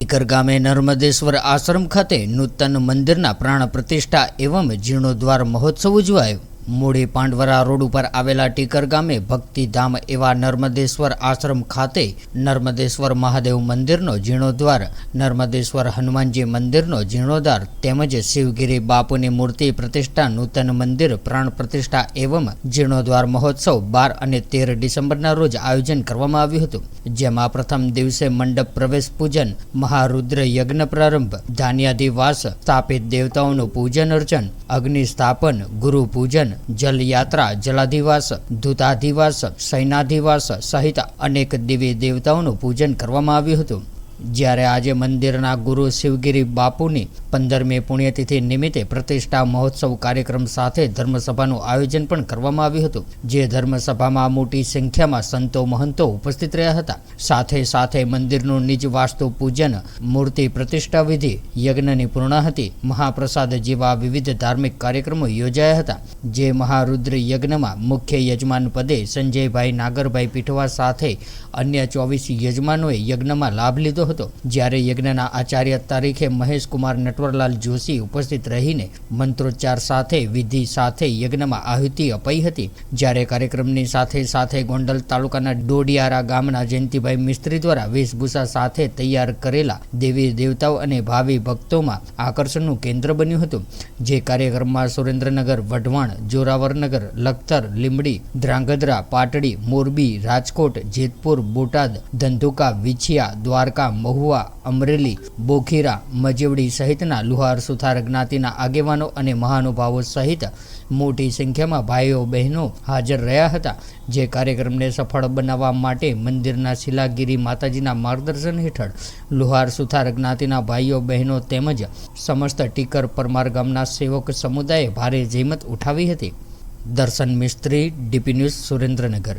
ટીકર ગામે નર્મદેશ્વર આશ્રમ ખાતે નૂતન મંદિરના પ્રાણ પ્રતિષ્ઠા એવં જીર્ણોદ્વાર મહોત્સવ ઉજવાયો. મૂળી પાંડવરા રોડ ઉપર આવેલા ટીકર ગામે ભક્તિધામ એવા નર્મદેશ્વર આશ્રમ ખાતે નર્મદેશ્વર મહાદેવ મંદિરનો જીર્ણોદ્વાર નર્મદેશ્વર હનુમાનજી મંદિરનો જીર્ણોદ્વાર તેમજ શિવગીરી બાપુની મૂર્તિ પ્રતિષ્ઠા નૂતન મંદિર પ્રાણ પ્રતિષ્ઠા એવં જીર્ણોદ્વાર મહોત્સવ બાર અને તેર ડિસેમ્બરના રોજ આયોજન કરવામાં આવ્યું હતું. જેમાં પ્રથમ દિવસે મંડપ પ્રવેશ પૂજન, મહારુદ્ર યજ્ઞ પ્રારંભ, ધાન્યાધિવાસ, સ્થાપિત દેવતાઓનું પૂજન અર્ચન, અગ્નિ સ્થાપન, ગુરુ પૂજન જલયાત્રા જલાધિવાસ ધૂતાધિવાસ સૈનાધિવાસ સહિત અનેક દેવી દેવતાઓનું પૂજન કરવામાં આવ્યું હતું. જ્યારે આજે મંદિરના ગુરુ શિવગીરી બાપુની પંદરમી પુણ્યતિથિ નિમિત્તે પ્રતિષ્ઠા મહોત્સવ કાર્યક્રમ સાથે ધર્મસભાનું આયોજન પણ કરવામાં આવ્યું હતું. જે ધર્મસભામાં મોટી સંખ્યામાં સંતો મહંતો ઉપસ્થિત રહ્યા હતા. સાથે સાથે મંદિરનું નિજ વાસ્તુ પૂજન, મૂર્તિ પ્રતિષ્ઠા વિધિ, યજ્ઞની પૂર્ણાહતિ, મહાપ્રસાદ જેવા વિવિધ ધાર્મિક કાર્યક્રમો યોજાયા હતા. જે મહારુદ્ર યજ્ઞમાં મુખ્ય યજમાન પદે સંજયભાઈ નાગરભાઈ પીઠવા સાથે અન્ય ચોવીસ યજમાનોએ યજ્ઞમાં લાભ લીધો હતો. જ્યારે યજ્ઞના આચાર્ય તારીખે મહેશકુમાર નટવરલાલ જોશી ઉપસ્થિત રહીને મંત્રોચ્ચાર સાથે, વિધિ સાથે યજ્ઞમાં આહુતિ અપાઈ હતી. જ્યારે કાર્યક્રમની સાથે સાથે ગોંડલ તાલુકાના ડોડિયારા ગામના જયંતિભાઈ મિસ્ત્રી દ્વારા વેશભૂષા સાથે તૈયાર કરેલા દેવી દેવતાઓ અને ભાવિ ભક્તોમાં આકર્ષણનું કેન્દ્ર બન્યું હતું. જે કાર્યક્રમમાં સુરેન્દ્રનગર, વઢવાણ, જોરાવરનગર, લખતર, લીંબડી, ધ્રાંગધ્રા, પાટડી, મોરબી, રાજકોટ, જેતપુર, બોટાદ, ધંધુકા, વિછિયા, દ્વારકા મહુવા, અમરેલી, બોખીરા, મજેવડી સહિતના લુહાર સુથાર જ્ઞાતિના આગેવાનો અને મહાનુભાવો સહિત મોટી સંખ્યામાં ભાઈઓ બહેનો હાજર રહ્યા હતા, જે કાર્યક્રમને સફળ બનાવવા માટે મંદિરના શિલાગીરી માતાજીના માર્ગદર્શન હેઠળ લુહાર સુથાર જ્ઞાતિના ભાઈઓ બહેનો તેમજ સમસ્ત ટીકર પરમાર ગામના સેવક સમુદાયે ભારે જહેમત ઉઠાવી હતી. Darshan Mistry, DP news Surendranagar.